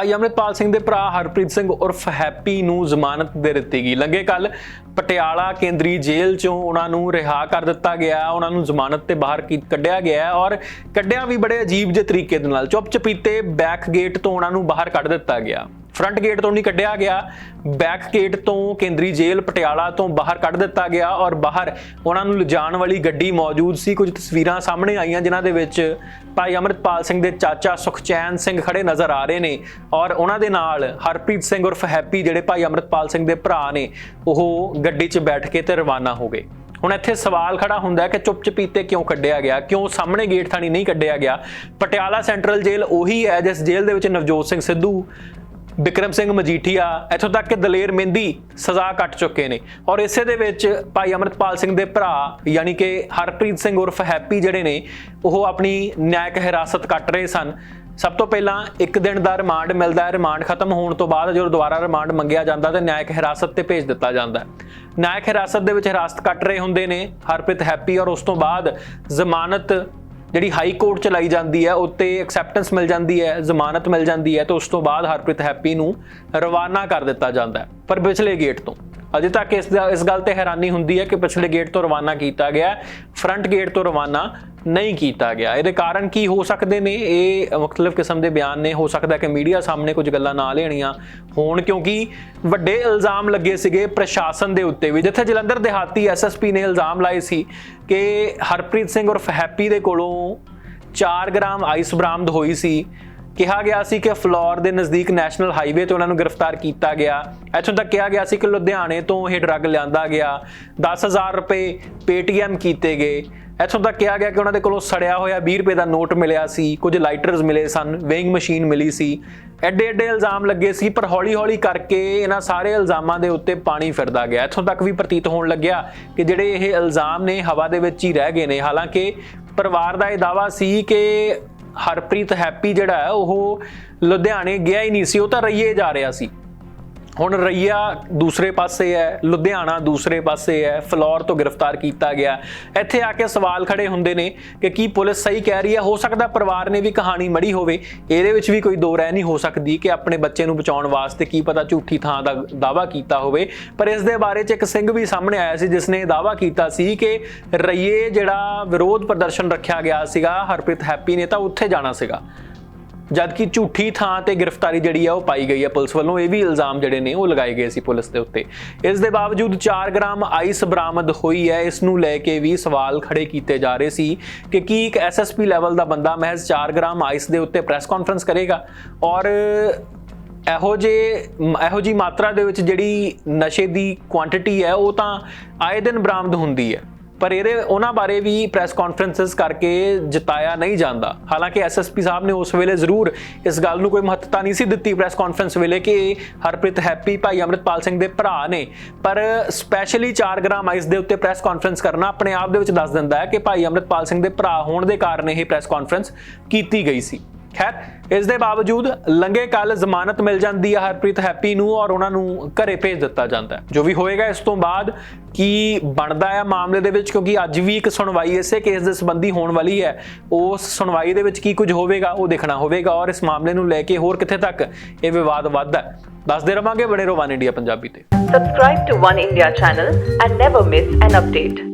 ਭਾਈ ਅਮਰਿਤਪਾਲ ਸਿੰਘ ਦੇ ਭਰਾ ਹਰਪ੍ਰੀਤ ਸਿੰਘ ਉਰਫ ਹੈਪੀ ਨੂੰ ਜ਼ਮਾਨਤ ਦੇ ਦਿੱਤੀ ਗਈ। ਲੰਗੇ ਕੱਲ ਪਟਿਆਲਾ ਕੇਂਦਰੀ ਜੇਲ੍ਹ ਚੋਂ ਉਹਨਾਂ ਨੂੰ ਰਿਹਾ ਕਰ ਦਿੱਤਾ ਗਿਆ, ਉਹਨਾਂ ਨੂੰ ਜ਼ਮਾਨਤ ਤੇ ਬਾਹਰ ਕੱਢਿਆ ਗਿਆ ਔਰ ਕੱਢਿਆ ਵੀ ਬੜੇ ਅਜੀਬ ਜਿਹੇ ਤਰੀਕੇ ਦੇ ਨਾਲ ਚੁੱਪ ਚਪੀਤੇ ਬੈਕ ਗੇਟ ਤੋਂ ਉਹਨਾਂ ਨੂੰ ਬਾਹਰ ਕੱਢ ਦਿੱਤਾ ਗਿਆ। ਫਰੰਟ ਗੇਟ ਤੋਂ ਨਹੀਂ ਕੱਢਿਆ ਗਿਆ, ਬੈਕ ਗੇਟ ਤੋਂ ਕੇਂਦਰੀ ਜੇਲ੍ਹ ਪਟਿਆਲਾ ਤੋਂ ਬਾਹਰ ਕੱਢ ਦਿੱਤਾ ਗਿਆ ਔਰ ਬਾਹਰ ਉਹਨਾਂ ਨੂੰ ਲਿਜਾਣ ਵਾਲੀ ਗੱਡੀ ਮੌਜੂਦ ਸੀ। ਕੁਝ ਤਸਵੀਰਾਂ ਸਾਹਮਣੇ ਆਈਆਂ ਜਿਨ੍ਹਾਂ ਦੇ ਵਿੱਚ ਭਾਈ ਅਮਰਿਤਪਾਲ ਸਿੰਘ ਦੇ ਚਾਚਾ ਸੁਖਚੈਨ ਸਿੰਘ ਖੜੇ ਨਜ਼ਰ ਆ ਰਹੇ ਨੇ ਔਰ ਉਹਨਾਂ ਦੇ ਨਾਲ ਹਰਪ੍ਰੀਤ ਸਿੰਘ ਉਰਫ ਹੈਪੀ ਜਿਹੜੇ ਭਾਈ ਅਮਰਿਤਪਾਲ ਸਿੰਘ ਦੇ ਭਰਾ ਨੇ, ਉਹ ਗੱਡੀ 'ਚ ਬੈਠ ਕੇ ਤੇ ਰਵਾਨਾ ਹੋ ਗਏ। ਹੁਣ ਇੱਥੇ ਸਵਾਲ ਖੜਾ ਹੁੰਦਾ ਹੈ ਕਿ ਚੁੱਪ ਚਪੀਤੇ ਕਿਉਂ ਕੱਢਿਆ ਗਿਆ? ਕਿਉਂ ਸਾਹਮਣੇ ਗੇਟ ਥਾਣੀ ਨਹੀਂ ਕੱਢਿਆ ਗਿਆ? ਪਟਿਆਲਾ ਸੈਂਟਰਲ ਜੇਲ੍ਹ ਉਹੀ ਹੈ ਜਿਸ ਜੇਲ੍ਹ ਦੇ ਵਿੱਚ ਨਵਜੋਤ ਸਿੰਘ ਸਿੱਧੂ ਬਿਕਰਮ ਸਿੰਘ ਮਜੀਠੀਆ ਇੱਥੋਂ ਤੱਕ ਕਿ ਦਲੇਰ ਮਹਿੰਦੀ ਸਜ਼ਾ ਕੱਟ ਚੁੱਕੇ ਨੇ। ਔਰ ਇਸੇ ਦੇ ਵਿੱਚ ਭਾਈ ਅਮਰਤਪਾਲ ਸਿੰਘ ਦੇ ਭਰਾ, ਯਾਨੀ ਕਿ ਹਰਪ੍ਰੀਤ ਸਿੰਘ ਉਰਫ ਹੈਪੀ ਜਿਹੜੇ ਨੇ, ਉਹ ਆਪਣੀ ਨਿਆਇਕ ਹਿਰਾਸਤ ਕੱਟ ਰਹੇ ਸਨ। ਸਭ ਤੋਂ ਪਹਿਲਾਂ ਇੱਕ ਦਿਨ ਦਾ ਰਿਮਾਂਡ ਮਿਲਦਾ ਹੈ। ਰਿਮਾਂਡ ਖਤਮ ਹੋਣ ਤੋਂ ਬਾਅਦ ਜਦੋਂ ਦੁਬਾਰਾ ਰਿਮਾਂਡ ਮੰਗਿਆ ਜਾਂਦਾ ਤੇ ਨਿਆਇਕ ਹਿਰਾਸਤ ਤੇ ਭੇਜ ਦਿੱਤਾ ਜਾਂਦਾ ਨਿਆਇਕ ਹਿਰਾਸਤ ਦੇ ਵਿੱਚ ਹਿਰਾਸਤ ਕੱਟ ਰਹੇ ਹੁੰਦੇ ਨੇ ਹਰਪ੍ਰੀਤ ਹੈਪੀ ਔਰ ਉਸ ਤੋਂ ਬਾਅਦ ਜ਼ਮਾਨਤ ਜਿਹੜੀ ਹਾਈ ਕੋਰਟ ਚ ਲਾਈ ਜਾਂਦੀ ਹੈ, ਉੱਤੇ ਐਕਸੈਪਟੈਂਸ ਮਿਲ ਜਾਂਦੀ ਹੈ, ਜ਼ਮਾਨਤ ਮਿਲ ਜਾਂਦੀ ਹੈ ਤੇ ਉਸ ਤੋਂ ਬਾਅਦ ਹਰਪ੍ਰੀਤ ਹੈਪੀ ਨੂੰ ਰਵਾਨਾ ਕਰ ਦਿੱਤਾ ਜਾਂਦਾ ਹੈ। ਪਰ ਪਿਛਲੇ ਗੇਟ ਤੋਂ, ਅਜੇ ਤੱਕ ਇਸ ਇਸ ਗੱਲ ਤੇ ਹੈਰਾਨੀ ਹੁੰਦੀ ਹੈ ਕਿ ਪਿਛਲੇ ਗੇਟ ਤੋਂ ਰਵਾਨਾ ਕੀਤਾ ਗਿਆ ਫਰੰਟ ਗੇਟ ਤੋਂ ਰਵਾਨਾ ਨਹੀਂ ਕੀਤਾ ਗਿਆ। ਇਹਦੇ ਕਾਰਨ ਕੀ ਹੋ ਸਕਦੇ ਨੇ? ਇਹ ਮੁxtਲਫ ਕਿਸਮ ਦੇ ਬਿਆਨ ਨੇ। ਹੋ ਸਕਦਾ ਕਿ ਮੀਡੀਆ ਸਾਹਮਣੇ ਕੁਝ ਗੱਲਾਂ ਨਾ ਲੈਣੀਆਂ ਹੋਣ, ਕਿਉਂਕਿ ਵੱਡੇ ਇਲਜ਼ਾਮ ਲੱਗੇ ਸੀਗੇ ਪ੍ਰਸ਼ਾਸਨ ਦੇ ਉੱਤੇ ਵੀ। ਜਿੱਥੇ ਜਲੰਧਰ ਦਿਹਾਤੀ ਐਸਐਸਪੀ ਨੇ ਇਲਜ਼ਾਮ ਲਾਏ ਸੀ ਕਿ ਹਰਪ੍ਰੀਤ ਸਿੰਘ ਉਰਫ ਹੈਪੀ ਦੇ ਕੋਲੋਂ 4 ਗ੍ਰਾਮ ਆਈਸ ਬਰਾਮਦ ਹੋਈ ਸੀ। ਕਿਹਾ ਗਿਆ ਸੀ ਕਿ ਫਲੋਰ ਦੇ ਨਜ਼ਦੀਕ ਨੈਸ਼ਨਲ ਹਾਈਵੇ ਤੇ ਉਹਨਾਂ ਨੂੰ ਗ੍ਰਿਫਤਾਰ ਕੀਤਾ ਗਿਆ। ਇੱਥੋਂ ਤੱਕ ਕਿਹਾ ਗਿਆ ਸੀ ਕਿ ਲੁਧਿਆਣੇ ਤੋਂ ਇਹ ਡਰੱਗ ਲਿਆਂਦਾ ਗਿਆ। 10000 ਰੁਪਏ ਪੇਟੀਐਮ ਕੀਤੇ ਗਏ। ਇੱਥੋਂ ਤੱਕ ਕਿਹਾ ਗਿਆ ਕਿ ਉਹਨਾਂ ਦੇ ਕੋਲੋਂ ਸੜਿਆ ਹੋਇਆ 20 ਰੁਪਏ ਦਾ ਨੋਟ ਮਿਲਿਆ ਸੀ। ਕੁਝ ਲਾਈਟਰਸ ਮਿਲੇ ਸਨ, ਵੇਇੰਗ ਮਸ਼ੀਨ ਮਿਲੀ ਸੀ। ਐਡੇ ਐਡੇ ਇਲਜ਼ਾਮ ਲੱਗੇ ਸੀ, ਪਰ ਹੌਲੀ ਹੌਲੀ ਕਰਕੇ ਇਹਨਾਂ ਸਾਰੇ ਇਲਜ਼ਾਮਾਂ ਦੇ ਉੱਤੇ ਪਾਣੀ ਫਿਰਦਾ ਗਿਆ। ਇੱਥੋਂ ਤੱਕ ਵੀ ਪ੍ਰਤੀਤ ਹੋਣ ਲੱਗਿਆ ਕਿ ਜਿਹੜੇ ਇਹ ਇਲਜ਼ਾਮ ਨੇ ਹਵਾ ਦੇ ਵਿੱਚ ਹੀ ਰਹਿ ਗਏ ਨੇ। ਹਾਲਾਂਕਿ ਪਰਿਵਾਰ ਦਾ ਇਹ ਦਾਵਾ ਸੀ ਕਿ ਹਰਪ੍ਰੀਤ ਹੈਪੀ ਜਿਹੜਾ ਹੈ, ਉਹ ਲੁਧਿਆਣੇ ਗਿਆ ਹੀ ਨਹੀਂ ਸੀ, ਉਹ ਤਾਂ ਰਈਏ ਜਾ ਰਿਹਾ ਸੀ। ਹੁਣ ਰਈਆ ਦੂਸਰੇ ਪਾਸੇ ਹੈ, ਲੁਧਿਆਣਾ ਦੂਸਰੇ ਪਾਸੇ ਹੈ, ਫਲੌਰ ਤੋਂ ਗ੍ਰਿਫਤਾਰ ਕੀਤਾ ਗਿਆ। ਇੱਥੇ ਆ ਕੇ ਸਵਾਲ ਖੜੇ ਹੁੰਦੇ ਨੇ ਕਿ ਕੀ ਪੁਲਿਸ ਸਹੀ ਕਹਿ ਰਹੀ ਹੈ? ਹੋ ਸਕਦਾ ਪਰਿਵਾਰ ਨੇ ਵੀ ਕਹਾਣੀ ਮੜੀ ਹੋਵੇ। ਇਹਦੇ ਵਿੱਚ ਵੀ ਕੋਈ ਦੋ ਰਹਿ ਨਹੀਂ ਹੋ ਸਕਦੀ ਕਿ ਆਪਣੇ ਬੱਚੇ ਨੂੰ ਬਚਾਉਣ ਵਾਸਤੇ ਕੀ ਪਤਾ ਝੂਠੀ ਥਾਂ ਦਾ ਦਾਵਾ ਕੀਤਾ ਹੋਵੇ। ਪਰ ਇਸ ਦੇ ਬਾਰੇ 'ਚ ਇੱਕ ਸਿੰਘ ਵੀ ਸਾਹਮਣੇ ਆਇਆ ਸੀ, ਜਿਸ ਨੇ ਦਾਵਾ ਕੀਤਾ ਸੀ ਕਿ ਰਈਏ ਜਿਹੜਾ ਵਿਰੋਧ ਪ੍ਰਦਰਸ਼ਨ ਰੱਖਿਆ ਗਿਆ ਸੀਗਾ, ਹਰਪ੍ਰੀਤ ਹੈਪੀ ਨੇ, ਤਾਂ ਉੱਥੇ ਜਾਣਾ ਸੀਗਾ। ਜਦਕਿ ਝੂਠੀ ਥਾਂ ਤੇ ਗ੍ਰਿਫਤਾਰੀ ਜਿਹੜੀ ਆ ਉਹ ਪਾਈ ਗਈ ਹੈ ਪੁਲਿਸ ਵੱਲੋਂ, ਇਹ ਵੀ ਇਲਜ਼ਾਮ ਜਿਹੜੇ ਨੇ ਉਹ ਲਗਾਏ ਗਏ ਸੀ ਪੁਲਿਸ ਦੇ ਉੱਤੇ। ਇਸ ਦੇ ਬਾਵਜੂਦ 4 ਗ੍ਰਾਮ ਆਈਸ ਬਰਾਮਦ ਹੋਈ ਹੈ, ਇਸ ਨੂੰ ਲੈ ਕੇ ਵੀ ਸਵਾਲ ਖੜੇ ਕੀਤੇ ਜਾ ਰਹੇ ਸੀ ਕਿ ਕੀ ਇੱਕ ਐਸਐਸਪੀ ਲੈਵਲ ਦਾ ਬੰਦਾ ਮਹਿਜ਼ 4 ਗ੍ਰਾਮ ਆਈਸ ਦੇ ਉੱਤੇ ਪ੍ਰੈਸ ਕਾਨਫਰੰਸ ਕਰੇਗਾ? ਔਰ ਇਹੋ ਜੇ, ਇਹੋ ਜੀ ਮਾਤਰਾ ਦੇ ਵਿੱਚ ਜਿਹੜੀ ਨਸ਼ੇ ਦੀ ਕੁਆਂਟੀਟੀ ਹੈ, ਉਹ ਤਾਂ ਆਏ ਦਿਨ ਬਰਾਮਦ ਹੁੰਦੀ ਹੈ। ਪਰ ਇਹਦੇ ਉਹਨਾਂ ਬਾਰੇ ਵੀ ਪ੍ਰੈਸ ਕਾਨਫਰੰਸਸ ਕਰਕੇ ਜਤਾਇਆ ਨਹੀਂ ਜਾਂਦਾ। ਹਾਲਾਂਕਿ ਐਸਐਸਪੀ ਸਾਹਿਬ ਨੇ ਉਸ ਵੇਲੇ ਜ਼ਰੂਰ ਇਸ ਗੱਲ ਨੂੰ ਕੋਈ ਮਹੱਤਤਾ ਨਹੀਂ ਸੀ ਦਿੱਤੀ ਪ੍ਰੈਸ ਕਾਨਫਰੰਸ ਵੇਲੇ ਕਿ ਇਹ ਹਰਪ੍ਰੀਤ ਹੈਪੀ ਭਾਈ ਅਮਰਿਤਪਾਲ ਸਿੰਘ ਦੇ ਭਰਾ ਨੇ। ਪਰ ਸਪੈਸ਼ਲੀ 4 ਗ੍ਰਾਮ ਆਈਸ ਦੇ ਉੱਤੇ ਪ੍ਰੈਸ ਕਾਨਫਰੰਸ ਕਰਨਾ ਆਪਣੇ ਆਪ ਦੇ ਵਿੱਚ ਦੱਸ ਦਿੰਦਾ ਹੈ ਕਿ ਭਾਈ ਅਮਰਿਤਪਾਲ ਸਿੰਘ ਦੇ ਭਰਾ ਹੋਣ ਦੇ ਕਾਰਨ ਇਹ ਪ੍ਰੈਸ ਕਾਨਫਰੰਸ ਕੀਤੀ ਗਈ ਸੀ। ਖੈਰ, ਇਸ ਦੇ ਬਾਵਜੂਦ ਲੰਗੇ ਕੱਲ ਜ਼ਮਾਨਤ ਮਿਲ ਜਾਂਦੀ ਹੈ ਹਰਪ੍ਰੀਤ ਹੈਪੀ ਨੂੰ ਔਰ ਉਹਨਾਂ ਨੂੰ ਘਰੇ ਭੇਜ ਦਿੱਤਾ ਜਾਂਦਾ ਹੈ। ਜੋ ਵੀ ਹੋਏਗਾ, ਇਸ ਤੋਂ ਬਾਅਦ ਕੀ ਬਣਦਾ ਹੈ ਮਾਮਲੇ ਦੇ ਵਿੱਚ? ਕਿਉਂਕਿ ਅੱਜ ਵੀ ਇੱਕ ਸੁਣਵਾਈ ਇਸੇ ਕੇਸ ਦੇ ਸੰਬੰਧੀ ਹੋਣ ਵਾਲੀ ਹੈ। ਉਸ ਸੁਣਵਾਈ ਦੇ ਵਿੱਚ ਕੀ ਕੁਝ ਹੋਵੇਗਾ, ਉਹ ਦੇਖਣਾ ਹੋਵੇਗਾ ਔਰ ਇਸ ਮਾਮਲੇ ਨੂੰ ਲੈ ਕੇ ਹੋਰ ਕਿੱਥੇ ਤੱਕ ਇਹ ਵਿਵਾਦ ਵੱਧਦਾ ਦੱਸਦੇ ਰਵਾਂਗੇ ਬਣੇ ਰਹੋ ਵਨ ਇੰਡੀਆ ਪੰਜਾਬੀ ਤੇ। Subscribe to One India channel and never miss an update.